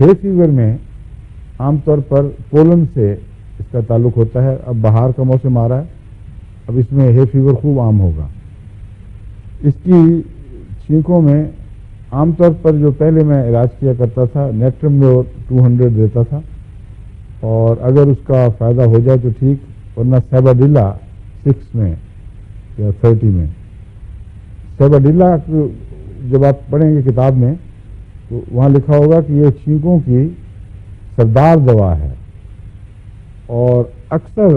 Hay fever में आमतौर पर पोलन से इसका ताल्लुक होता है। अब बाहर का मौसम आ रहा है। अब इसमें हे फीवर खूब आम होगा। इसकी छींकों में आमतौर पर जो पहले मैं इलाज किया करता था नेट्रम में टू हंड्रेड देता था। और अगर उसका फ़ायदा हो जाए तो ठीक, वरना सेबाडिला सिक्स में या थर्टी में। सेबाडिला जब आप पढ़ेंगे किताब में तो वहाँ लिखा होगा कि ये छींकों की सरदार दवा है। और अक्सर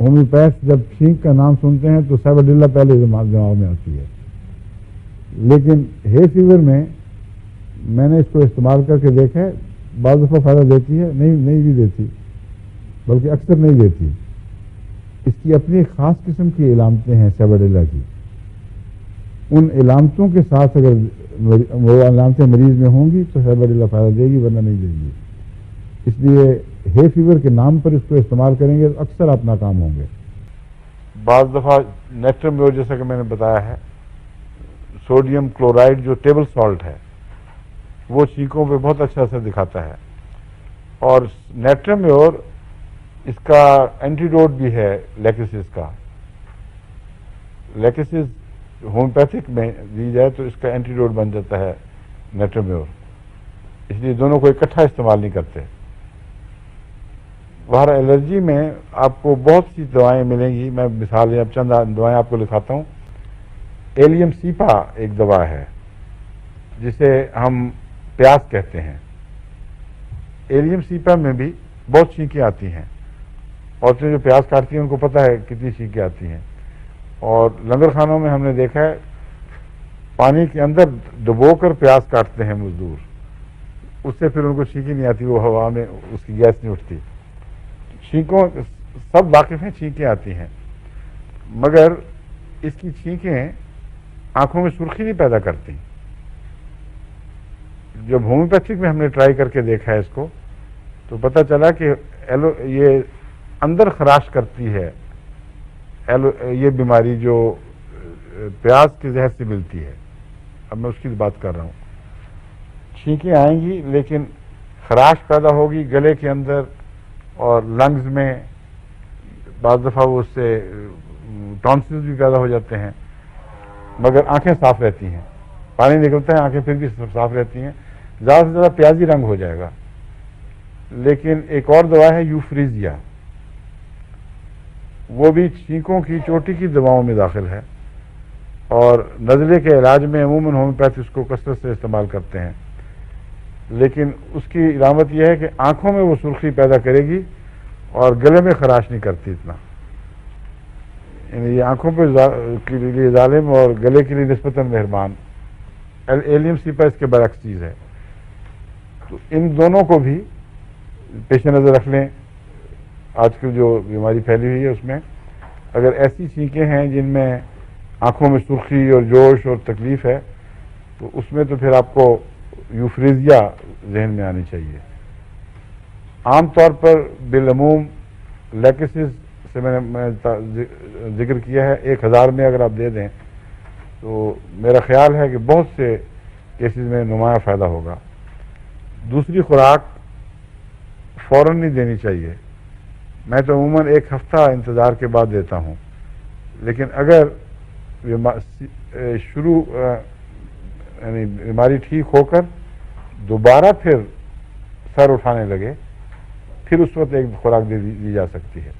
होम्योपैथ जब छींक का नाम सुनते हैं तो सेबाडिला पहले दिमाग में आती है। लेकिन हे फीवर में मैंने इसको इस्तेमाल करके देखा है बाद दफ़ा फ़ायदा देती है, नहीं नहीं भी देती, बल्कि अक्सर नहीं देती। इसकी अपनी ख़ास किस्म की इलामतें हैं सेबाडिला की। उन इलामतों के साथ अगर वो इलामतें मरीज़ में होंगी तो सेबाडिला फ़ायदा देगी, वरना नहीं देगी। इसलिए हे फीवर के नाम पर इसको इस्तेमाल करेंगे तो अक्सर आप नाकाम होंगे। बाज़ दफ़ा नेट्रम जैसा कि मैंने बताया है, सोडियम क्लोराइड जो टेबल सॉल्ट है, वो चीकों पे बहुत अच्छा असर दिखाता है। और नेट्रम्योर इसका एंटीडोट भी है, लेकेसिस का। लेकेसिस होम्योपैथिक में दी जाए तो इसका एंटीडोट बन जाता है नेट्रोम्योर इसलिए दोनों को इकट्ठा इस्तेमाल नहीं करते। बाहर एलर्जी में आपको बहुत सी दवाएँ मिलेंगी। मैं मिसाल अब चंद दवाएँ आपको लिखाता हूँ। एलियम सीपा एक दवा है, जिसे हम प्यास कहते हैं। एलियम सीपा में भी बहुत छींकें आती हैं। औरतें जो प्यास काटती हैं, उनको पता है कितनी छींकें आती हैं। और लंगर खानों में हमने देखा है, पानी के अंदर डुबोकर प्याज काटते हैं मजदूर। उससे फिर उनको छींकी नहीं आती, वो हवा में उसकी गैस नहीं उठती। छींकों, सब वाकिफ हैं छींकें आती हैं। मगर इसकी छींकें आँखों में सुर्खी नहीं पैदा करती। जब होम्योपैथिक में हमने ट्राई करके देखा है इसको तो पता चला कि एलो, ये अंदर खराश करती है एलो, ये बीमारी जो प्याज के जहर से मिलती है। अब मैं उसकी बात कर रहा हूँ। छींकें आएँगी, लेकिन खराश पैदा होगी गले के अंदर और लंग्स में। बाद दफ़ा वो उससे, टॉन्सिल्स भी पैदा हो जाते हैं। मगर आँखें साफ़ रहती हैं। पानी निकलता है, आँखें फिर भी साफ़ रहती हैं। ज़्यादा से ज़्यादा प्याजी रंग हो जाएगा। लेकिन एक और दवा है, यूफ्रीजिया। वो भी छींकों की चोटी की दवाओं में दाखिल है और नज़ले के इलाज में अमूमन होम्योपैथ उसको कसरत से इस्तेमाल करते हैं। लेकिन उसकी इलामत यह है कि आँखों में वो सुर्खी पैदा करेगी और गले में खराश नहीं करती इतना। यानी ये आँखों पर के लिए जालिम और गले के लिए नस्बता मेहरबान। एलियम सीपा इसके बरक्स चीज़ है। तो इन दोनों को भी पेश नज़र रख लें। आजकल जो बीमारी फैली हुई है उसमें, अगर ऐसी छींकें हैं जिनमें आँखों में सुर्खी और जोश और तकलीफ़ है तो उसमें तो फिर आपको यूफ्रीजिया जहन में आनी चाहिए। आमतौर पर बिलमूम लेकेसिस से मैंने ज़िक्र किया है, एक हज़ार में अगर आप दे दें तो मेरा ख्याल है कि बहुत से केसेस में नुमाया फ़ायदा होगा। दूसरी खुराक फ़ौर नहीं देनी चाहिए। मैं तो अमूमन एक हफ़्ता इंतज़ार के बाद देता हूँ। लेकिन अगर शुरू यानी बीमारी ठीक होकर दोबारा फिर सर उठाने लगे, फिर उस वक्त एक खुराक दे, दी जा सकती है।